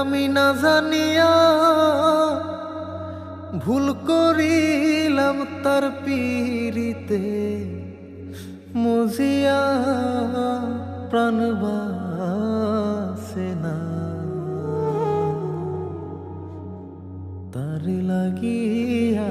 আমি না জানিয়া ভুল করিলাম তার পীড়িতে মুজিয়া প্রাণবাসে না। তার লাগিয়া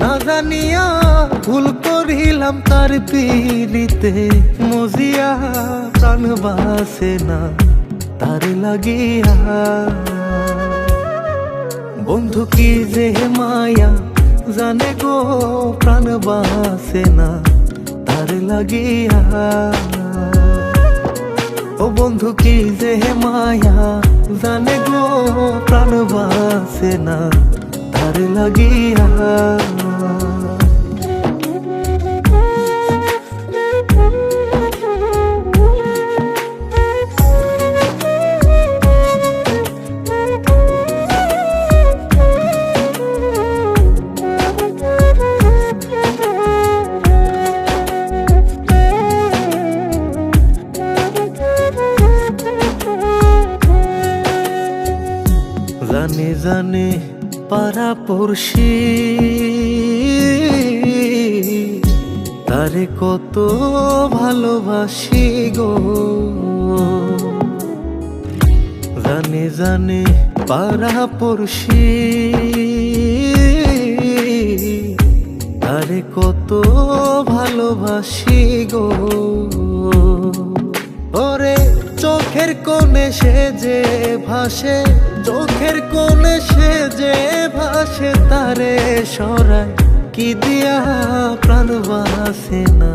না জানিয়া ভুল করিলাম তার পীড়িতে। মজিয়া প্রাণ বাসে না তার লাগিয়া। বন্ধু কি যে মায়া জানে গো, প্রাণ বাসে না তার লাগিয়া। ও বন্ধু কি যে মায়া জানে গো, প্রাণ বাসে না তার লাগিয়া জানে জানে পাড়া পড়শি তারে কত ভালোবাসি গো। জানে জানে পাড়া পড়শি তারে কত ভালোবাসি গো। ওরে চোখের কোণে সে যে ভাসে চোখের কোণে সে যে ভাসে তারে সরায়। কি দিয়া প্রাণ বাসে না,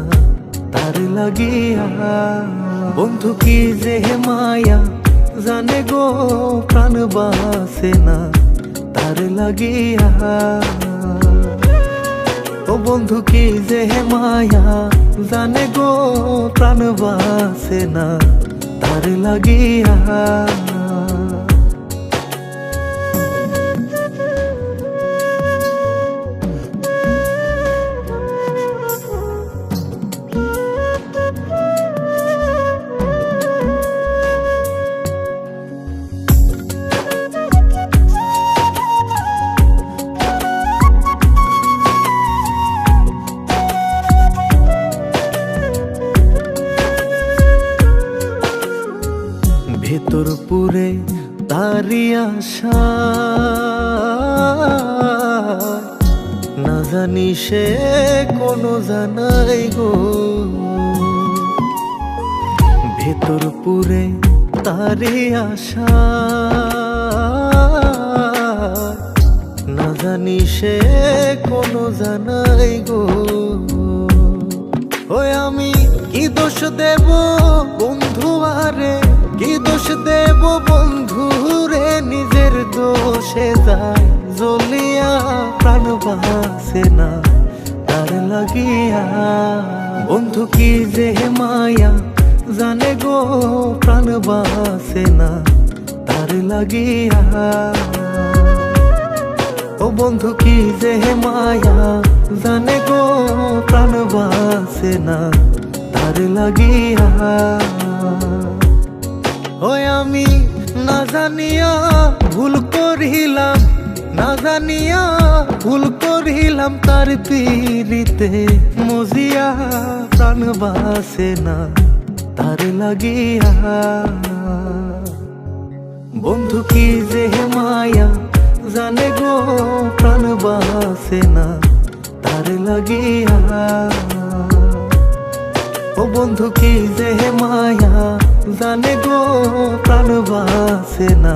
তার লাগিয়া। বন্ধু কি যে মায়া, জানে গো প্রাণ বাসে না, তার লাগিয়া। ও বন্ধু কি যে মায়া, জানে গো প্রাণ বাসে না, তার লাগিয়া। ভেতর পুরে তারি আশা। না জানি সে কোনো জানাই গো। ভেতর পুরে তারি আশা। না জানি সে কোনো জানাই গো। ওই আমি কি দোষ দেব বন্ধু? বাসে না তার লাগিয়া বন্ধু কি যে মায়া জানে গো প্রাণ না তার লাগিয়া ও বন্ধু কি যে মায়া জানে গো প্রাণ বাসে না তার লাগিয়া ওই আমি না জানিয়া ভুল করিলাম না জানিয়া ভুল করিলাম তার পীড়িতে। মজিয়া প্রাণ বাসে না তার লাগিয়া। বন্ধু কি যে মায়া জানে গো প্রাণ বাসে না তার লাগিয়া। ও বন্ধু কি যে মায়া জানে গো প্রাণ বাসে না